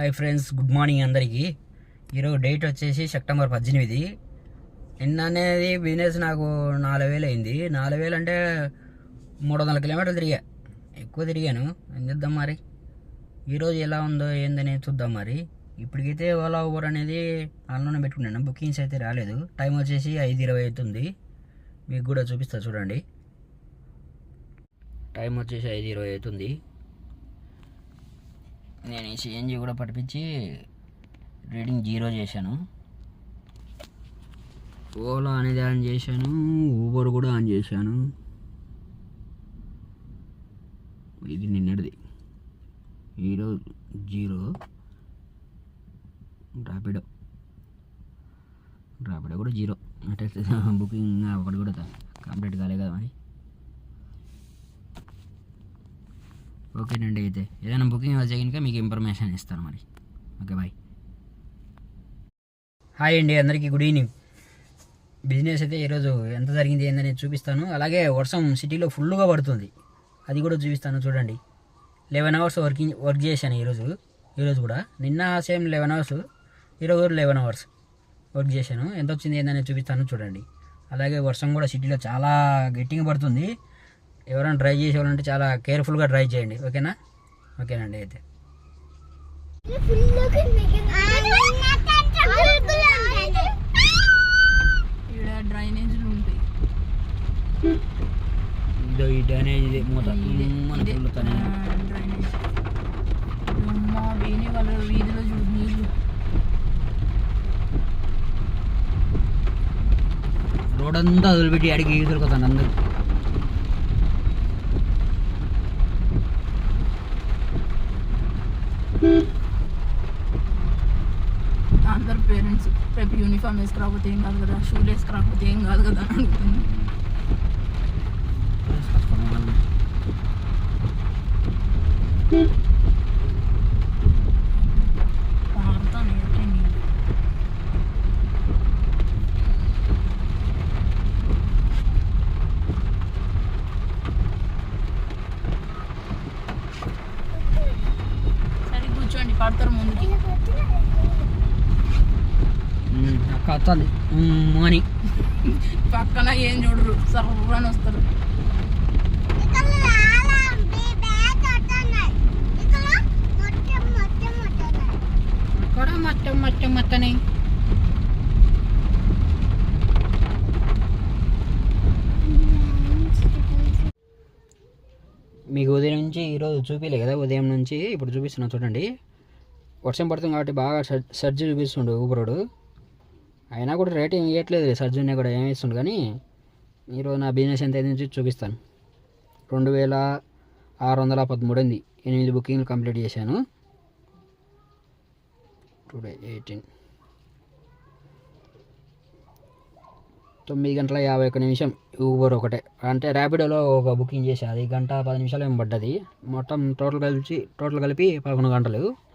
Hi friends good morning అందరికీ. ఈరోజు date వచ్చేసి సెప్టెంబర్ పద్దెనిమిది. నిన్న అనేది బిజినెస్ నాకు నాలుగు వేలు అయింది. నాలుగు వేలు అంటే మూడు వందల కిలోమీటర్లు తిరిగా. ఎక్కువ తిరిగాను. ఏం చేద్దాం మరి? ఈరోజు ఎలా ఉందో ఏందని చూద్దాం మరి. ఇప్పటికైతే ఓలా ఊబర్ అనేది ఆన్లైన్ పెట్టుకున్నాను. బుకింగ్స్ అయితే రాలేదు. టైం వచ్చేసి ఐదు ఇరవై అవుతుంది. మీకు కూడా చూపిస్తా చూడండి. టైం వచ్చేసి ఐదు ఇరవై అవుతుంది. నేను ఈ సిఎన్జి కూడా పట్టించి రీడింగ్ జీరో చేశాను. ఓలా అనేది ఆన్ చేశాను ఊబర్ కూడా ఆన్ చేశాను. ఇది నిన్నటిది. ఈరోజు జీరో. ర్యాపిడో ర్యాపిడో కూడా జీరో. అంటే బుకింగ్ అప్పటి కూడా కంప్లీట్ కాలే కదా మరి. ఓకేనండి అయితే ఏదైనా బుకింగ్ వచ్చే కనుక మీకు ఇన్ఫర్మేషన్ ఇస్తాను మరి. ఓకే బాయ్ హాయ్ అండి అందరికీ గుడ్ ఈవినింగ్ బిజినెస్ అయితే ఈరోజు ఎంత జరిగింది ఏందని చూపిస్తాను. అలాగే వర్షం సిటీలో ఫుల్గా పడుతుంది. అది కూడా చూపిస్తాను చూడండి. లెవెన్ అవర్స్ వర్కింగ్ వర్క్ చేశాను ఈరోజు. ఈరోజు కూడా. నిన్న సేమ్ లెవెన్ అవర్స్ ఈరోజు లెవెన్ అవర్స్ వర్క్ చేశాను. ఎంత వచ్చింది ఏందని చూపిస్తాను చూడండి. అలాగే వర్షం కూడా సిటీలో చాలా గట్టిగా పడుతుంది. ఎవరైనా డ్రైవ్ చేసే వాళ్ళంటే చాలా కేర్ఫుల్గా డ్రైవ్ చేయండి. ఓకేనా? ఓకేనండి అయితే. డ్రైనేజీలు ఉంటాయి. ఇదో ఇది మూత. మన. ఆ, డ్రైనేజ్. అమ్మా వేణి వాళ్ళ వీధిలో చూడు నీళ్ళు రోడ్ అంతా వదిలిపెట్టి అడిగి దొరుకుతాను అందరు. అందరు పేరెంట్స్ రేపు యూనిఫామ్ వేసుకురాకపోతే ఏం కాదు కదా? షూలు వేసుకురాకపోతే ఏం కాదు కదా అని అడుగుతుంది పారుతాను వస్తుంది. మనీ పక్కన ఏం చూడరు సర్వని వస్తారు. అక్కడ మొత్తం మొత్తం మొత్తనే మీకు ఉదయం నుంచి ఈరోజు చూపిలే కదా ఉదయం నుంచి ఇప్పుడు చూపిస్తున్నా చూడండి. వర్షం పడుతుంది కాబట్టి బాగా సర్- సర్జీ చూపిస్తుండు ఊబరోడు. అయినా కూడా రేట్ ఏం ఇవ్వట్లేదు సర్జీని కూడా ఏమి ఇస్తుండు కానీ ఈరోజు నా బిజినెస్ ఎంత అయింది చూపిస్తాను. రెండు వేల ఆరు వందల పదమూడు ఉంది ఎనిమిది బుకింగ్లు కంప్లీట్ చేశాను. Today eighteen. తొమ్మిది గంటల యాభై ఒక్క నిమిషం. ఊబర్ ఒకటే. అంటే ర్యాపిడోలో ఒక బుకింగ్ చేశాను అది గంట పది నిమిషాలు ఏం పడ్డది. మొత్తం టోటల్ కలిపి టోటల్ కలిపి పదకొండు గంటలు.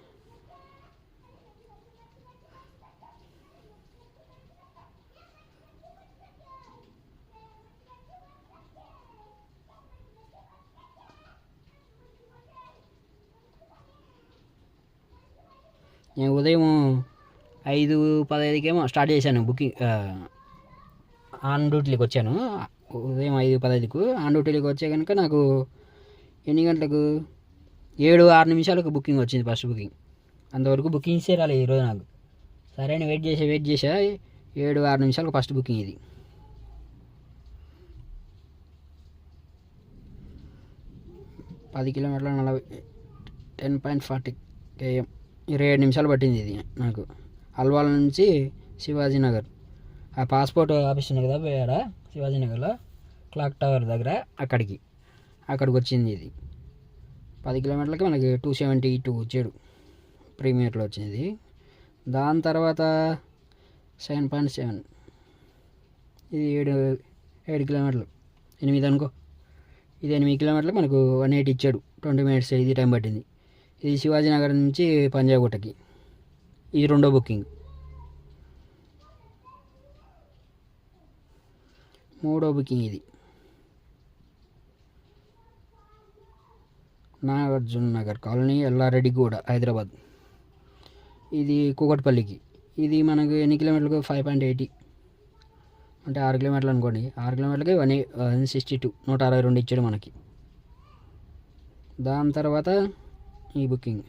నేను ఉదయం ఐదు పదహైదుకేమో స్టార్ట్ చేశాను బుకింగ్ ఆన్ డ్యూటీకి వచ్చాను. ఉదయం ఐదు పదహైదుకు ఆన్ డ్యూటీకి వచ్చే కనుక నాకు ఎన్ని గంటలకు? ఏడు ఆరు నిమిషాలకు బుకింగ్ వచ్చింది ఫస్ట్ బుకింగ్. అంతవరకు బుకింగ్సే రాలేదు ఈరోజు నాకు. సరే అని వెయిట్ చేసా వెయిట్ చేసా. ఏడు ఆరు నిమిషాలకు ఫస్ట్ బుకింగ్ ఇది. పది కిలోమీటర్ల నలభై టెన్ పాయింట్ ఫార్టీ కేఎం ఇరవై ఏడు నిమిషాలు పట్టింది ఇది నాకు. అల్వాల్ నుంచి శివాజీ నగర్. ఆ పాస్పోర్ట్ ఆఫీస్ ఉంది కదా పోయాడా శివాజీ నగర్లో క్లాక్ టవర్ దగ్గర అక్కడికి. అక్కడికి వచ్చింది ఇది. పది కిలోమీటర్లకి మనకి టూ సెవెంటీ టూ వచ్చాడు. ప్రీమియర్లో వచ్చింది. దాని తర్వాత సెవెన్ పాయింట్ సెవెన్. ఇది ఏడు ఏడు కిలోమీటర్లు. ఎనిమిది అనుకో. ఇది ఎనిమిది కిలోమీటర్లకు మనకు వన్ ఎయిట్ ఇచ్చాడు. ట్వంటీ మినిట్స్ ఇది టైం పట్టింది. ఇది శివాజీనగర్ నుంచి పంజాగుట్టకి. ఇది రెండో బుకింగ్. మూడో బుకింగ్ ఇది. నాగార్జున నగర్ కాలనీ ఎల్లారెడ్డిగూడ హైదరాబాద్. ఇది కూకట్పల్లికి. ఇది మనకు ఎన్ని కిలోమీటర్లకు? Five point eighty. అంటే ఆరు కిలోమీటర్లు అనుకోండి. ఆరు కిలోమీటర్లకి వన్ వన్ సిక్స్టీ టూ నూట అరవై రెండు ఇచ్చాడు మనకి. దాని తర్వాత ఈ బుకింగ్.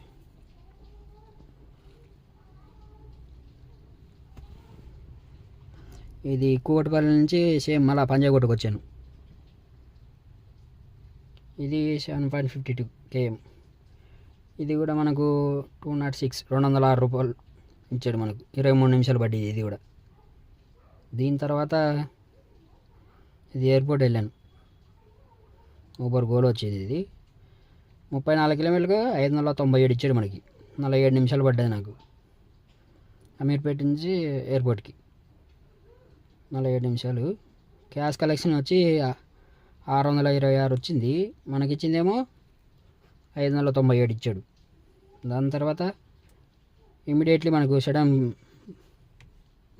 ఇది కూకట్పల్లి నుంచి సేమ్ మళ్ళీ పంజాగుట్టకు వచ్చాను. ఇది seven point fifty two KM. ఇది కూడా మనకు టూ నాట్ సిక్స్ రెండు వందల ఆరు రూపాయలు ఇచ్చాడు మనకు. ఇరవై మూడు నిమిషాలు పడ్డది ఇది కూడా. దీని తర్వాత ఇది ఎయిర్పోర్ట్ వెళ్ళాను. ఊబర్ గోల్ వచ్చేది ఇది. ముప్పై నాలుగు కిలోమీటర్లకు ఐదు వందల తొంభై ఏడు ఇచ్చాడు మనకి. నలభై ఏడు నిమిషాలు పడ్డది నాకు. అమీర్పేట నుంచి ఎయిర్పోర్ట్కి. నలభై ఏడు నిమిషాలు. క్యాష్ కలెక్షన్ వచ్చి ఆరు వందల ఇరవై ఆరు వచ్చింది. మనకి ఇచ్చిందేమో ఐదు వందల తొంభై ఏడు ఇచ్చాడు. దాని తర్వాత ఇమీడియట్లీ మనకు సడన్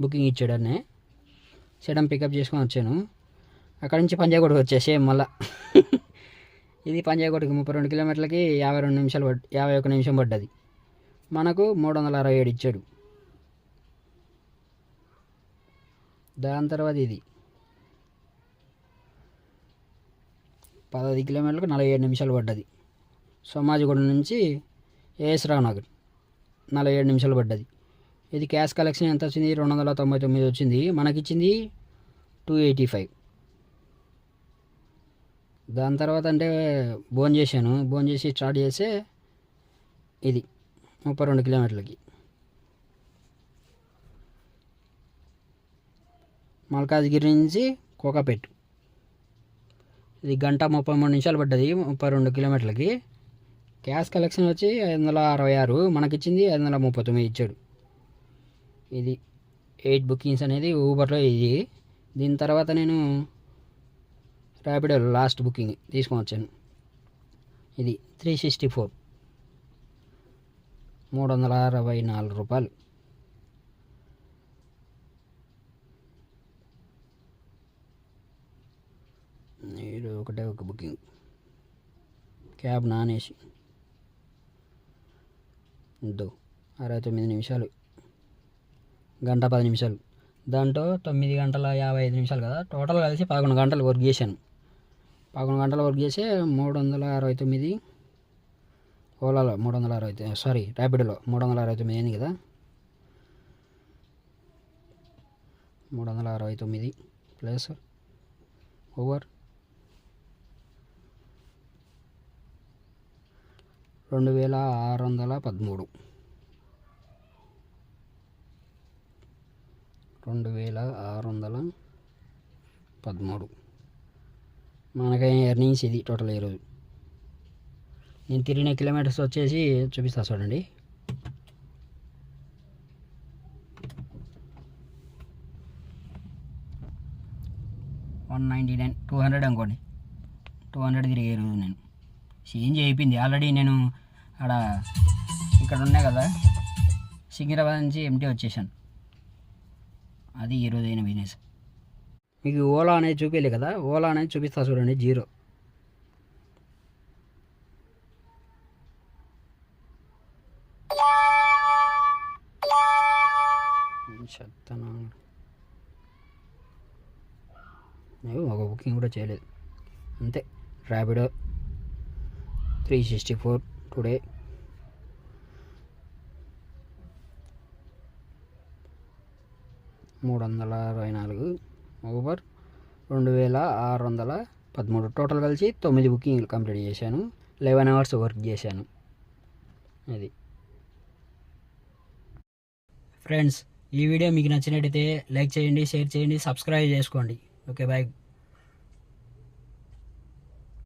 బుకింగ్ ఇచ్చాడు అన్నే. సడన్ పికప్ చేసుకొని వచ్చాను. అక్కడి నుంచి పంజాగూడకు వచ్చా సేమ్ మళ్ళీ ఇది పంజాగుడికి ముప్పై రెండు కిలోమీటర్లకి యాభై రెండు నిమిషాలు పడ్ యాభై ఒక నిమిషం పడ్డది. మనకు మూడు వందల అరవై ఏడు ఇచ్చాడు. దాని తర్వాత ఇది. పదహైదు కిలోమీటర్లకు నలభై ఏడు నిమిషాలు పడ్డది. సోమాజిగూడ నుంచి ఏఎస్ రావు నగర్ నలభై ఏడు నిమిషాలు పడ్డది. ఇది క్యాష్ కలెక్షన్ ఎంత వచ్చింది? రెండు వందల తొంభై తొమ్మిది వచ్చింది. మనకిచ్చింది టూ ఎయిటీ ఫైవ్. దాని తర్వాత అంటే భోన్ చేశాను. భోన్ చేసి స్టార్ట్ చేస్తే ఇది ముప్పై రెండు కిలోమీటర్లకి. మల్కాజ్గిరి నుంచి కోకాపేట్. ఇది గంట ముప్పై మూడు నిమిషాలు పడ్డది ముప్పై రెండు కిలోమీటర్లకి. క్యాష్ కలెక్షన్ వచ్చి ఐదు వందల అరవై ఆరు. మనకిచ్చింది ఐదు వందల ముప్పై తొమ్మిది ఇచ్చాడు. ఇది ఎయిట్ బుకింగ్స్ అనేది ఊబర్లో ఇది. దీని తర్వాత నేను ర్యాపిడో లాస్ట్ బుకింగ్ తీసుకొని వచ్చాను. ఇది త్రీ సిక్స్టీ ఫోర్. మూడు వందల అరవై నాలుగు రూపాయలు. ఇది ఒకటే ఒక బుకింగ్. క్యాబ్ నాన్ ఏసీ అరవై తొమ్మిది నిమిషాలు. గంట పది నిమిషాలు. దాంట్లో తొమ్మిది గంటల యాభై ఐదు నిమిషాలు కదా. టోటల్ కలిసి పదకొండు గంటలు వర్క్ చేశాను. పదకొండు గంటలు వర్క్ చేసే మూడు వందల అరవై తొమ్మిది ఓలాలో మూడు వందల అరవై సారీ ర్యాపిడోలో మూడు వందల అరవై తొమ్మిది అయింది కదా? మూడు వందల అరవై తొమ్మిది ప్లస్ ఓవర్ రెండు వేల ఆరు వందల పదమూడు. రెండు వేల ఆరు వందల పదమూడు. మనకి ఎర్నింగ్స్ ఇది టోటల్ ఈరోజు నేను తిరిగిన కిలోమీటర్స్ వచ్చేసి చూపిస్తా చూడండి. One ninety nine two hundred అనుకోండి. టూ హండ్రెడ్ తిరిగే రోజు నేను. చేంజ్ అయిపోయింది. ఆల్రెడీ నేను ఆడ ఇక్కడ ఉన్నా కదా సికింద్రాబాద్ నుంచి ఎంటీ వచ్చేసాను. అది ఈరోజు అయిన బిజినెస్ మీకు ఓలా అనేది చూపించలే కదా? ఓలా అనేది చూపిస్తా చూడండి జీరో. చెప్తాను ఒక బుకింగ్ కూడా చేయలేదు. అంతే. Rapido three sixty four today మూడు వందల అరవై నాలుగు. ఓవర్ రెండు వేల ఆరు వందల పదమూడు. టోటల్ కలిసి తొమ్మిది బుకింగ్లు కంప్లీట్ చేశాను. లెవెన్ అవర్స్ వర్క్ చేశాను. అది. ఫ్రెండ్స్ ఈ వీడియో మీకు నచ్చినట్టయితే లైక్ చేయండి షేర్ చేయండి సబ్స్క్రైబ్ చేసుకోండి. Okay bye